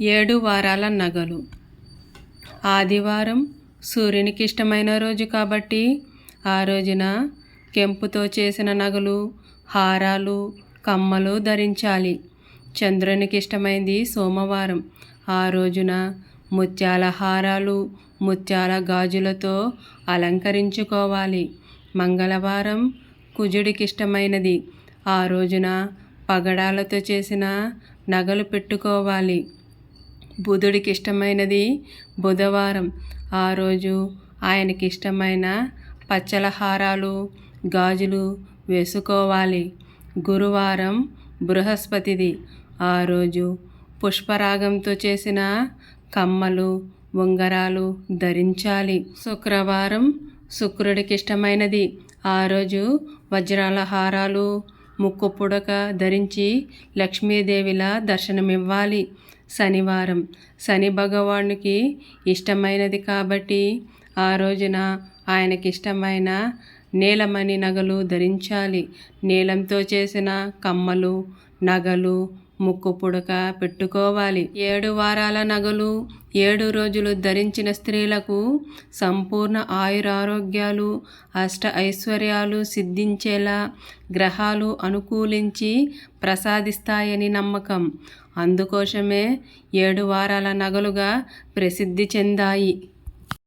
ఏడు వారాల నగలు. ఆదివారం సూర్యునికి ఇష్టమైన రోజు కాబట్టి ఆ రోజున కెంపుతో చేసిన నగలు హారాలు కమ్మలు ధరించాలి. చంద్రునికి ఇష్టమైంది సోమవారం. ఆ రోజున ముత్యాల హారాలు ముత్యాల గాజులతో అలంకరించుకోవాలి. మంగళవారం కుజుడికి ఇష్టమైనది ఆ రోజున పగడాలతో చేసిన నగలు పెట్టుకోవాలి. బుధుడికి ఇష్టమైనది బుధవారం. ఆ రోజు ఆయనకి ఇష్టమైన పచ్చల హారాలు గాజులు వేసుకోవాలి. గురువారం బృహస్పతిది. ఆ రోజు పుష్పరాగంతో చేసిన కమ్మలు ఉంగరాలు ధరించాలి. శుక్రవారం శుక్రుడికి ఇష్టమైనది. ఆ రోజు వజ్రాల హారాలు ముక్కు పుడక ధరించి లక్ష్మీదేవిలా దర్శనమివ్వాలి. శనివారం. శని భగవానుకి ఇష్టమైనది కాబట్టి ఆ రోజున ఆయనకి ఇష్టమైన నీలమణి నగలు ధరించాలి. నీలంతో చేసిన కమ్మలు నగలు ముక్కు పుడక పెట్టుకోవాలి. ఏడు వారాల నగలు ఏడు రోజులు ధరించిన స్త్రీలకు సంపూర్ణ ఆయురారోగ్యాలు అష్ట ఐశ్వర్యాలు సిద్ధించేలా గ్రహాలు అనుకూలించి ప్రసాదిస్తాయని నమ్మకం. అందుకోసమే ఏడు వారాల నగలుగా ప్రసిద్ధి చెందాయి.